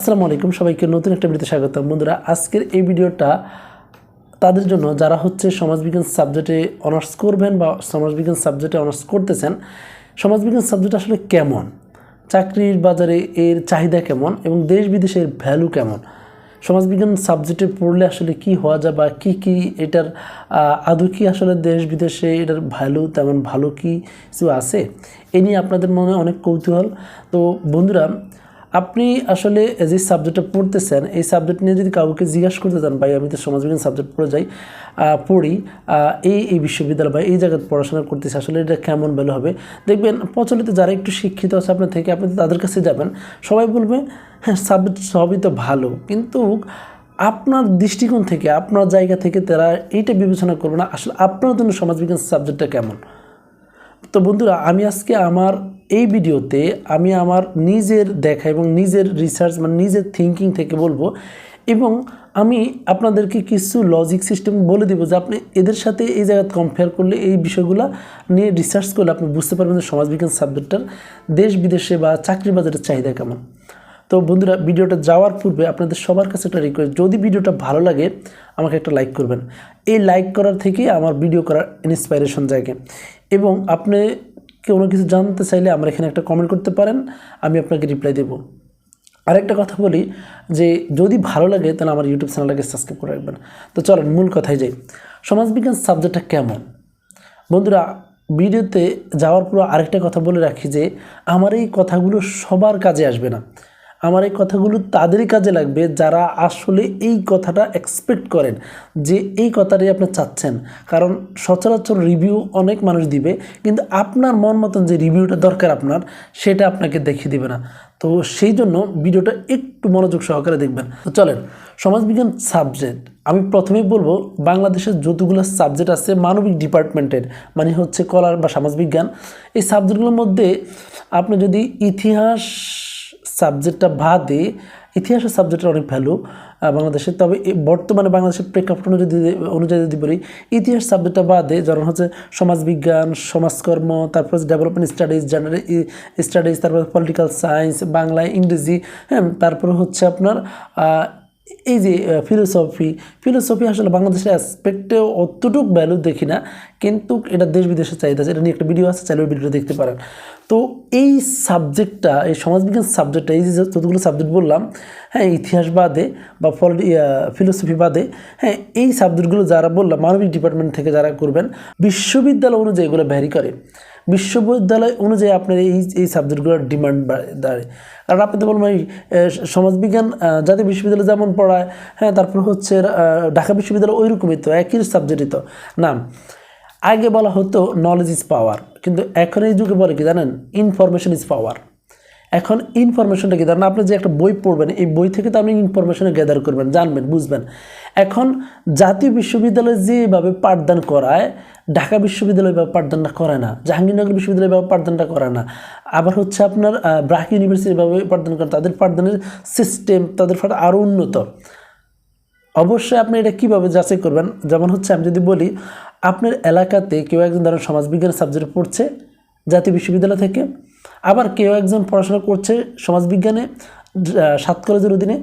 আসসালামু আলাইকুম, সবাইকে নতুন একটা ভিডিওতে স্বাগতম। বন্ধুরা, আজকের এই ভিডিওটা তাদের জন্য যারা হচ্ছে সমাজবিজ্ঞান সাবজেক্টে অনার্স করবেন বা সমাজবিজ্ঞান সাবজেক্টে অনার্স করতেছেন, সমাজবিজ্ঞান সাবজেক্ট আসলে কেমন? চাকরির বাজারে এর চাহিদা কেমন? এবং দেশ বিদেশের ভ্যালু কেমন? সমাজবিজ্ঞান সাবজেক্টে পড়লে আসলে কি হওয়া যায় বা কী কী এটার আদৌ কি আসলে দেশ বিদেশে এটার ভ্যালু তেমন ভালো কি কিছু আছে? এ নিয়ে আপনাদের মনে অনেক কৌতূহল। তো বন্ধুরা আপনি আসলে যে সাবজেক্টটা পড়তেছেন, এই সাবজেক্ট নিয়ে যদি কাউকে জিজ্ঞাসা করতে চান, ভাই, আমি তো সমাজবিজ্ঞান সাবজেক্ট পড়ে যাই পড়ি এই এই বিশ্ববিদ্যালয় বা এই জায়গায় পড়াশোনা করতেছি, আসলে এটা কেমন ভালো হবে? দেখবেন, প্রচলিত যারা একটু শিক্ষিত আছে আপনার থেকে, আপনি তাদের কাছে যাবেন, সবাই বলবে হ্যাঁ সাবজেক্ট সবই তো ভালো। কিন্তু আপনার দৃষ্টিকোণ থেকে, আপনার জায়গা থেকে তারা এইটা বিবেচনা করবে না, আসলে আপনার জন্য সমাজবিজ্ঞান সাবজেক্টটা কেমন? তো বন্ধুরা, আমি আজকে আমার এই ভিডিওতে আমি আমার নিজের দেখা এবং নিজের রিসার্চ মানে নিজের থিঙ্কিং থেকে বলব এবং আমি আপনাদেরকে কিছু লজিক সিস্টেম বলে দেবো যে আপনি এদের সাথে এই জায়গায় কম্পেয়ার করলে এই বিষয়গুলো নিয়ে রিসার্চ করলে আপনি বুঝতে পারবেন যে সমাজবিজ্ঞান সাবজেক্টটার দেশ বিদেশে বা চাকরি বাজারের চাহিদা কেমন। তো বন্ধুরা, ভিডিওটা যাওয়ার পূর্বে আপনাদের সবার কাছে একটা রিকোয়েস্ট যদি ভিডিওটা ভালো লাগে আমাকে একটা লাইক করবেন। এই লাইক করার থেকে আমার ভিডিও করার ইন্সপাইরেশন জায়গায় এবং আপনি কোনো কিছু জানতে চাইলে আমার এখানে একটা কমেন্ট করতে পারেন, আমি আপনাকে রিপ্লাই দেবো। আরেকটা কথা বলি যে, যদি ভালো লাগে, তাহলে আমার ইউটিউব চ্যানেলটাকে সাবস্ক্রাইব করে রাখবেন। তো চলেন, মূল কথাই যাই। সমাজবিজ্ঞান সাবজেক্টটা কেমন? বন্ধুরা ভিডিওতে যাওয়ার পর আরেকটা কথা বলে রাখি যে, আমার এই কথাগুলো সবার কাজে আসবে না। আমার এই কথাগুলো তাদেরই কাজে লাগবে যারা আসলে এই কথাটা এক্সপেক্ট করেন যে এই কথাটাই আপনি চাচ্ছেন। কারণ সচরাচর রিভিউ অনেক মানুষ দিবে, কিন্তু আপনার মন মতন যে রিভিউটা দরকার আপনার, সেটা আপনাকে দেখিয়ে দিবে না। তো সেই জন্য ভিডিওটা একটু মনোযোগ সহকারে দেখবেন। তো চলেন, সমাজবিজ্ঞান সাবজেক্ট আমি প্রথমেই বলব, বাংলাদেশের যতগুলো সাবজেক্ট আছে মানবিক ডিপার্টমেন্টের মানে হচ্ছে কলার বা সমাজবিজ্ঞান, এই সাবজেক্টগুলোর মধ্যে আপনি যদি ইতিহাস সাবজেক্টটা বাদে, ইতিহাসের সাবজেক্টের অনেক ভ্যালু বাংলাদেশে তবে বর্তমানে বাংলাদেশের প্রেক্ষাপট অনুযায়ী অনুযায়ী যদি বলি, ইতিহাস সাবজেক্টটা বাদে, যেমন হচ্ছে সমাজবিজ্ঞান, সমাজকর্ম, তারপর ডেভেলপমেন্ট স্টাডিজ জেনারেল স্টাডিজ তারপর পলিটিক্যাল সায়েন্স বাংলা ইংরেজি হ্যাঁ তারপর হচ্ছে আপনার এই যে ফিলোসফি ফিলোসফি আসলে বাংলাদেশের অ্যাসপেক্টে অতটুক ভ্যালু দেখি না, কিন্তু এটা দেশ বিদেশে চাহিদা আছে, এটা নিয়ে একটা ভিডিও আছে, চাইলে ভিডিওটা দেখতে পারেন। তো এই সাবজেক্টটা এই সমাজবিজ্ঞান সাবজেক্টটা এই যে যতগুলো সাবজেক্ট বললাম হ্যাঁ ইতিহাস বাদে বা পলিটি ফিলোসফি বাদে হ্যাঁ এই সাবজেক্টগুলো যারা বললাম, মানবিক ডিপার্টমেন্ট থেকে যারা করবেন, বিশ্ববিদ্যালয় অনুযায়ী এগুলো ভ্যারি করে। বিশ্ববিদ্যালয় অনুযায়ী আপনার এই এই সাবজেক্টগুলোর ডিমান্ড দাঁড়ায়। কারণ আপনি তো বলবেন এই, সমাজবিজ্ঞান জাতীয় বিশ্ববিদ্যালয় যেমন পড়ায় হ্যাঁ তারপর হচ্ছে ঢাকা বিশ্ববিদ্যালয় ওই রকমই তো একই সাবজেক্টই তো। নাম আগে বলা হতো নলেজ ইজ পাওয়ার কিন্তু এখন এই যুগে বলে কি জানেন? ইনফরমেশন ইজ পাওয়ার এখন ইনফরমেশনটা কি? ধরেন আপনি যে একটা বই পড়বেন, এই বই থেকে তো আপনি ইনফরমেশনে গ্যাদার করবেন, জানবেন, বুঝবেন। এখন জাতীয় বিশ্ববিদ্যালয় যেভাবে পাঠদান করায়, ঢাকা বিশ্ববিদ্যালয় এভাবে পাঠদানটা করে না, জাহাঙ্গীরনগর বিশ্ববিদ্যালয় এভাবে পাঠদানটা করে না। আবার হচ্ছে আপনার ব্রাক ইউনিভার্সিটি এভাবে পাঠদান করে, তাদের পাঠদানের সিস্টেম তাদের আরও উন্নত। অবশ্যই আপনি এটা কীভাবে যাচাই করবেন? যেমন হচ্ছে আমি যদি বলি, আপনার এলাকাতে কেউ একজন ধরেন সমাজবিজ্ঞান সাবজেক্ট পড়ছে জাতীয় বিশ্ববিদ্যালয় থেকে আবার কেউ একজন পড়াশোনা করছে সমাজবিজ্ঞানে সাত কলেজের অধীনে।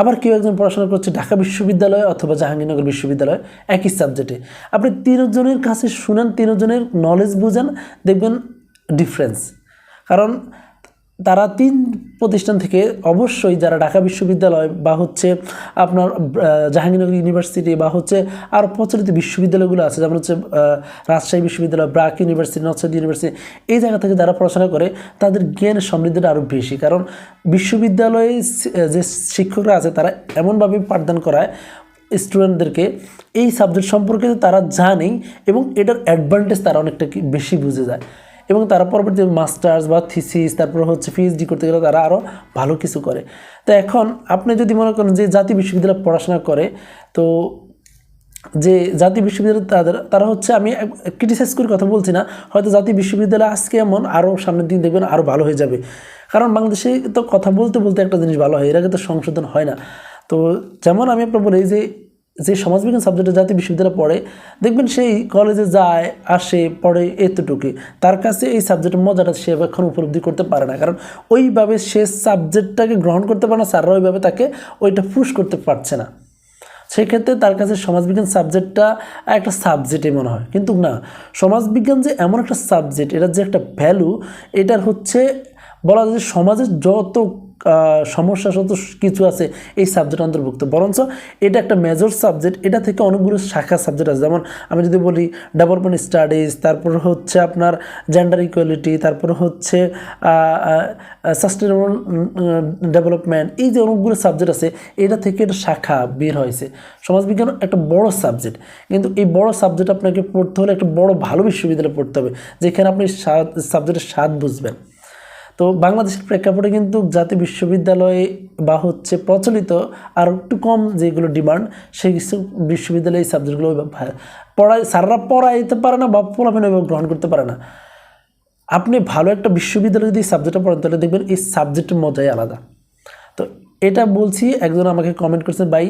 আবার কেউ একজন পড়াশোনা করছে ঢাকা বিশ্ববিদ্যালয় অথবা জাহাঙ্গীরনগর বিশ্ববিদ্যালয়, একই সাবজেক্টে। আপনি তিনজনের কাছে শুনেন, তিনজনের নলেজ বোঝান, দেখবেন ডিফারেন্স কারণ তারা তিন প্রতিষ্ঠান থেকে অবশ্যই যারা ঢাকা বিশ্ববিদ্যালয় বা হচ্ছে আপনার জাহাঙ্গীরনগর ইউনিভার্সিটি বা হচ্ছে আর প্রচলিত বিশ্ববিদ্যালয়গুলো আছে, যেমন হচ্ছে রাজশাহী বিশ্ববিদ্যালয়, ব্রাক ইউনিভার্সিটি নর্থ ইউনিভার্সিটি, এই জায়গা থেকে যারা পড়াশোনা করে, তাদের জ্ঞান সমৃদ্ধিটা আরও বেশি। কারণ বিশ্ববিদ্যালয়ে যে শিক্ষকরা আছে, তারা এমনভাবে পাঠদান করায় স্টুডেন্টদেরকে, এই সাবজেক্ট সম্পর্কে তারা জানেই এবং এটার অ্যাডভান্টেজ তারা অনেকটা বেশি বুঝে যায়। এবং তারা পরবর্তী মাস্টার্স বা থিসিস, তারপর হচ্ছে পিএইচডি করতে গেলে তারা আরও ভালো কিছু করে। তো এখন আপনি যদি মনে করেন যে জাতীয় বিশ্ববিদ্যালয় পড়াশোনা করে, তো যে জাতীয় বিশ্ববিদ্যালয় তাদের, তারা হচ্ছে আমি ক্রিটিসাইজ করে কথা বলছি না, হয়তো জাতীয় বিশ্ববিদ্যালয় আজকে এমন আরও সামনের দিন দেখবেন আরও ভালো হয়ে যাবে। কারণ বাংলাদেশে তো কথা বলতে বলতে একটা জিনিস ভালো হয়, এর আগে তো সংশোধন হয় না। তো যেমন আমি আপনার বলি যে যে সমাজবিজ্ঞান সাবজেক্টে জাতীয় বিশ্ববিদ্যালয়ে পড়ে, দেখবেন সেই কলেজে যায়, আসে, পড়ে এতটুকু। তার কাছে এই সাবজেক্টের মজাটা সে এখন উপলব্ধি করতে পারে না। কারণ ওইভাবে সে সাবজেক্টটাকে গ্রহণ করতে পারে না স্যাররা ওইভাবে তাকে ওইটা পুশ করতে পারছে না। সেক্ষেত্রে তার কাছে সমাজবিজ্ঞান সাবজেক্টটা একটা সাবজেক্টই মনে হয়। কিন্তু না, সমাজবিজ্ঞান যে এমন একটা সাবজেক্ট এটার যে একটা ভ্যালু এটার হচ্ছে বলা যায় যে সমাজের যত সমস্যা যত কিছু আছে এই সাবজেক্ট অন্তর্ভুক্ত। বরঞ্চ এটা একটা মেজর সাবজেক্ট এটা থেকে অনেকগুলো শাখা সাবজেক্ট আছে। যেমন আমি যদি বলি ডেভেলপমেন্ট স্টাডিজ তারপর হচ্ছে আপনার জেন্ডার ইকুয়ালিটি তারপর হচ্ছে সাস্টেনেবল ডেভেলপমেন্ট এই যে অনেকগুলো সাবজেক্ট আছে, এটা থেকে একটা শাখা বের হয়েছে। সমাজবিজ্ঞান একটা বড় সাবজেক্ট কিন্তু এই বড় সাবজেক্ট আপনাকে পড়তে হলে একটা বড় ভালো বিশ্ববিদ্যালয়ে পড়তে হবে, যেখানে আপনি সাবজেক্টের স্বাদ বুঝবেন। তো বাংলাদেশের প্রেক্ষাপটে কিন্তু জাতীয় বিশ্ববিদ্যালয়ে বা হচ্ছে প্রচলিত আর একটু কম যেগুলো ডিমান্ড, সেই বিশ্ববিদ্যালয়ে এই সাবজেক্টগুলো পড়ায়, স্যাররা পড়াইতে পারে না বা পড়াবেন ওইভাবে গ্রহণ করতে পারে না। আপনি ভালো একটা বিশ্ববিদ্যালয়ে যদি সাবজেক্টটা পড়েন, তাহলে দেখবেন এই সাবজেক্টের মজাই আলাদা। তো এটা বলছি, একজন আমাকে কমেন্ট করেছেন, ভাই,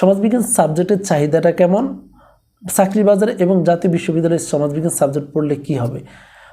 সমাজবিজ্ঞান সাবজেক্টের চাহিদাটা কেমন? চাকরি বাজারে এবং জাতীয় বিশ্ববিদ্যালয়ের সমাজবিজ্ঞান সাবজেক্ট পড়লে কি হবে?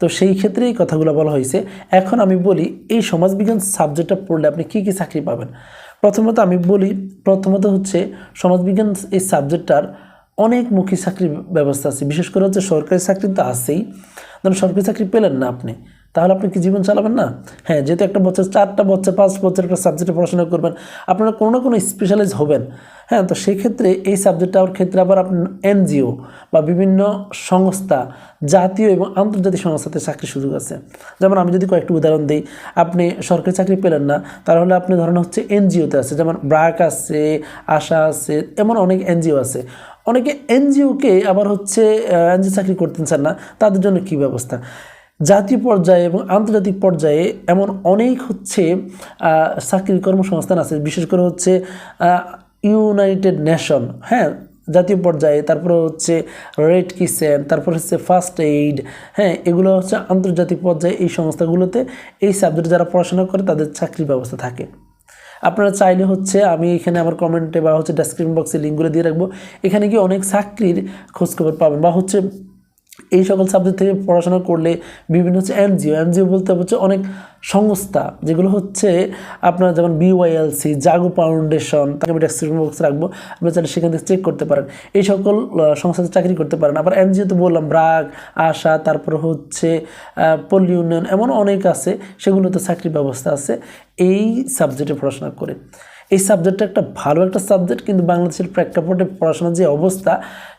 তো সেই ক্ষেত্রে এই কথাগুলো বলা হয়েছে। এখন আমি বলি, এই সমাজবিজ্ঞান সাবজেক্টটা পড়লে আপনি কি কি চাকরি পাবেন? প্রথমত আমি বলি, প্রথমত হচ্ছে সমাজবিজ্ঞান এই সাবজেক্টটার অনেকমুখী চাকরির ব্যবস্থা আছে। বিশেষ করে হচ্ছে সরকারি চাকরি তো আছেই। ধরুন সরকারি চাকরি পেলেন না আপনি। তাহলে আপনি কি জীবন চালাবেন না? হ্যাঁ যেহেতু একটা বছর, চারটা বছর, পাঁচ বছর একটা সাবজেক্টে পড়াশোনা করবেন, আপনারা কোনো না কোনো স্পেশালাইজ হবেন। হ্যাঁ তো সেই ক্ষেত্রে এই সাবজেক্টটার ক্ষেত্রে আবার আপনার এনজিও বা বিভিন্ন সংস্থা, জাতীয় এবং আন্তর্জাতিক সংস্থাতে চাকরির সুযোগ আছে যেমন আমি যদি কয়েকটি উদাহরণ দিই, আপনি সরকারি চাকরি পেলেন না, তাহলে আপনি ধরেন হচ্ছে এনজিওতে আছে, যেমন ব্রাক আছে, আশা আছে, এমন অনেক এনজিও আছে। অনেকে এনজিওকে আবার হচ্ছে এনজিও চাকরি করতে চান না, তাদের জন্য কি ব্যবস্থা? জাতীয় পর্যায়ে এবং আন্তর্জাতিক পর্যায়ে এমন অনেক হচ্ছে চাকরির কর্মসংস্থান আছে। বিশেষ করে হচ্ছে ইউনাইটেড নেশন হ্যাঁ? জাতীয় পর্যায়ে। তারপরে হচ্ছে রেড কিচেন তারপর হচ্ছে ফার্স্ট এইড হ্যাঁ? এগুলো হচ্ছে আন্তর্জাতিক পর্যায়ে এই সংস্থাগুলোতে এই সাবজেক্টে যারা পড়াশোনা করে, তাদের চাকরির ব্যবস্থা থাকে। আপনারা চাইলে হচ্ছে, আমি এখানে আমার কমেন্টে বা হচ্ছে ডেসক্রিপশন বক্সে লিঙ্কগুলো দিয়ে রাখব। এখানে কি অনেক চাকরির খোঁজখবর পাবেন বা হচ্ছে এই সকল সাবজেক্ট থেকে পড়াশোনা করলে বিভিন্ন হচ্ছে এনজিও এনজিও বলতে হচ্ছে অনেক সংস্থা, যেগুলো হচ্ছে আপনার যেমন বিওয়াইএলসি জাগো ফাউন্ডেশন তাকে আমি ডেসক্রিপশন বক্সে রাখব, আপনারা চাইলে সেখান থেকে চেক করতে পারেন। এই সকল সংস্থাতে চাকরি করতে পারেন। আবার এনজিও তো বললাম ব্রাক আশা, তারপর হচ্ছে পল্লী উন্নয়ন, এমন অনেক আছে, সেগুলোতে চাকরির ব্যবস্থা আছে, এই সাবজেক্টে পড়াশোনা করে। এই সাবজেক্টটা একটা ভালো একটা সাবজেক্ট কিন্তু বাংলাদেশের প্রেক্ষাপটে পড়াশোনার যে অবস্থা,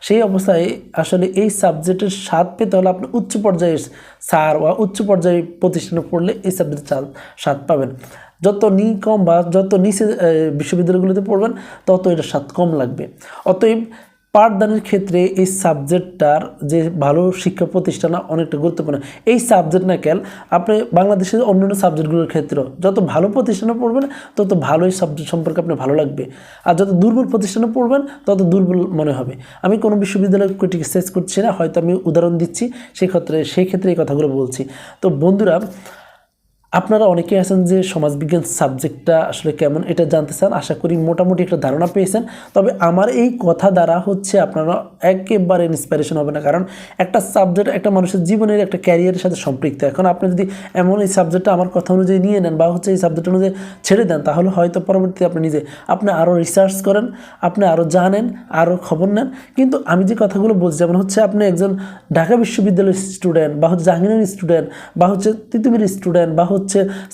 সেই অবস্থায় আসলে এই সাবজেক্টের স্বাদ পেতে হলে আপনি উচ্চ পর্যায়ের সার বা উচ্চ পর্যায়ে প্রতিষ্ঠানে পড়লে এই সাবজেক্টের স্বাদ পাবেন। যত নি কম বা যত নিচে বিশ্ববিদ্যালয়গুলোতে পড়বেন, তত এটা স্বাদ কম লাগবে। অতএব পাঠদানের ক্ষেত্রে এই সাবজেক্টটার যে ভালো শিক্ষা প্রতিষ্ঠান অনেকটা গুরুত্বপূর্ণ। এই সাবজেক্ট না কেন আপনি বাংলাদেশের অন্যান্য সাবজেক্টগুলোর ক্ষেত্রেও যত ভালো প্রতিষ্ঠানে পড়বেন, তত ভালো এই সাবজেক্ট সম্পর্কে আপনার ভালো লাগবে। আর যত দুর্বল প্রতিষ্ঠানে পড়বেন, তত দুর্বল মনে হবে। আমি কোনো বিশ্ববিদ্যালয়ের কোটিকে শেষ করছি না, হয়তো আমি উদাহরণ দিচ্ছি সেই ক্ষেত্রে সেই ক্ষেত্রে এই কথাগুলো বলছি। তো বন্ধুরা আপনারা অনেকেই আছেন যে সমাজবিজ্ঞান সাবজেক্টটা আসলে কেমন এটা জানতে চান, আশা করি মোটামুটি একটা ধারণা পেয়েছেন। তবে আমার এই কথা দ্বারা হচ্ছে আপনারা একেবারে ইন্সপিরেশন হবে না, কারণ একটা সাবজেক্ট একটা মানুষের জীবনের একটা ক্যারিয়ারের সাথে সম্পৃক্ত। এখন আপনি যদি এমন এই সাবজেক্টটা আমার কথা অনুযায়ী নিয়ে নেন বা হচ্ছে এই সাবজেক্ট অনুযায়ী ছেড়ে দেন, তাহলে হয়তো পরবর্তীতে আপনি নিজে, আপনি আরও রিসার্চ করেন, আপনি আরও জানেন আরও খবর নেন। কিন্তু আমি যে কথাগুলো বলছি, যেমন হচ্ছে আপনি একজন ঢাকা বিশ্ববিদ্যালয়ের স্টুডেন্ট বা হচ্ছে জাহাঙ্গীরের স্টুডেন্ট বা হচ্ছে তিতুমির স্টুডেন্ট বা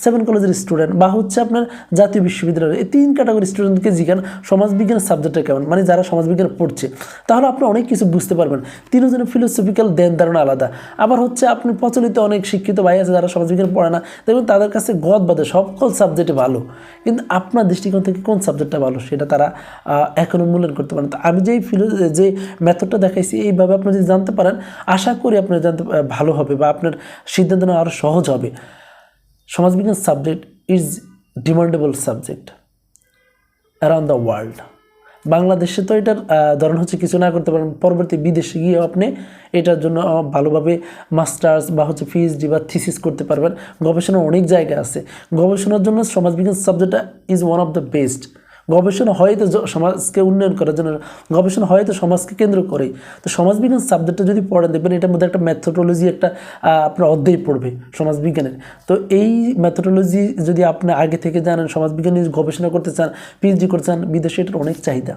সেভেন কলেজের স্টুডেন্ট বা হচ্ছে আপনার জাতীয় বিশ্ববিদ্যালয়ের এই তিন ক্যাটাগরি স্টুডেন্টকে জিজ্ঞান সমাজবিজ্ঞান সাবজেক্টটা কেমন? মানে যারা সমাজবিজ্ঞান পড়ছে। তাহলে আপনি অনেক কিছু বুঝতে পারবেন। তিনজনের ফিলোসফিক্যাল দেন ধারণা আলাদা। আবার হচ্ছে আপনি প্রচলিত অনেক শিক্ষিত ভাই আছে যারা সমাজবিজ্ঞান পড়ে না দেখবেন তাদের কাছে গদ বাদে সকল সাবজেক্টে ভালো। কিন্তু আপনার দৃষ্টিকোণ থেকে কোন সাবজেক্টটা ভালো সেটা তারা আহ, এখনও মূল্যায়ন করতে পারেন তো আমি যেই ফিলো যে মেথডটা দেখাইছি এইভাবে আপনি যদি জানতে পারেন আশা করি আপনার জানতে ভালো হবে বা আপনার সিদ্ধান্ত নেওয়া আরও সহজ হবে। সমাজবিজ্ঞান subject is demandable subject around the world বাংলাদেশে তো এটার ধরন হচ্ছে কিছু না করতে পারেন, পরবর্তী বিদেশে গিয়ে আপনি এটার জন্য ভালোভাবে মাস্টার্স বা হচ্ছে পিএইচডি বা থিসিস করতে পারবেন। গবেষণা অনেক জায়গা আছে। গবেষণার জন্য সমাজবিজ্ঞান সাবজেক্টটা is one of the best গবেষণা হয় তো সমাজকে উন্নয়ন করার জন্য, গবেষণা হয় তো সমাজকে কেন্দ্র করে। তো সমাজবিজ্ঞান সাবজেক্টটা যদি পড়েন, দেখবেন এটার মধ্যে একটা ম্যাথোডোলজি একটা আপনার অধ্যায় পড়বে সমাজবিজ্ঞানের। তো এই ম্যাথোডোলজি যদি আপনি আগে থেকে জানেন, সমাজবিজ্ঞান নিয়ে গবেষণা করতে চান পিএইচডি করতে চান, বিদেশে এটার অনেক চাহিদা।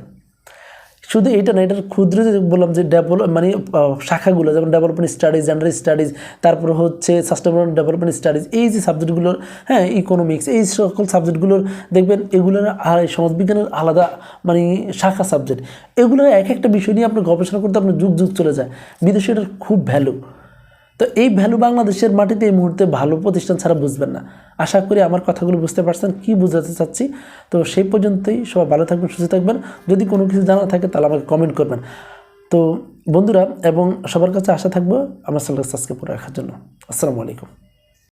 শুধু এটা না, এটার ক্ষুদ্র যে বললাম যে ডেভেলপ মানে শাখাগুলো, যেমন ডেভেলপমেন্ট স্টাডিজ জেন্ডার স্টাডিজ তারপর হচ্ছে সাস্টেনেবল ডেভেলপমেন্ট স্টাডিজ এই যে সাবজেক্টগুলোর হ্যাঁ ইকোনমিক্স এই সকল সাবজেক্টগুলোর দেখবেন এগুলোর সমাজবিজ্ঞানের আলাদা মানে শাখা সাবজেক্ট এগুলো এক একটা বিষয় নিয়ে আপনার গবেষণা করতে আপনার যুগ যুগ চলে যায়। বিদেশে এটার খুব ভ্যালু তো এই ভ্যালু বাংলাদেশের মাটিতে এই মুহূর্তে ভালো প্রতিষ্ঠান ছাড়া বুঝবেন না। আশা করি আমার কথাগুলো বুঝতে পারছেন, কি বুঝাতে চাচ্ছি। তো সেই পর্যন্তই, সবাই ভালো থাকবেন, সুস্থ থাকবেন। যদি কোনো কিছু জানা থাকে তাহলে আমাকে কমেন্ট করবেন। তো বন্ধুরা, এবং সবার কাছে আশা থাকব, আমার চ্যানেলকে সাবস্ক্রাইব করে রাখার জন্য। আসসালামু আলাইকুম।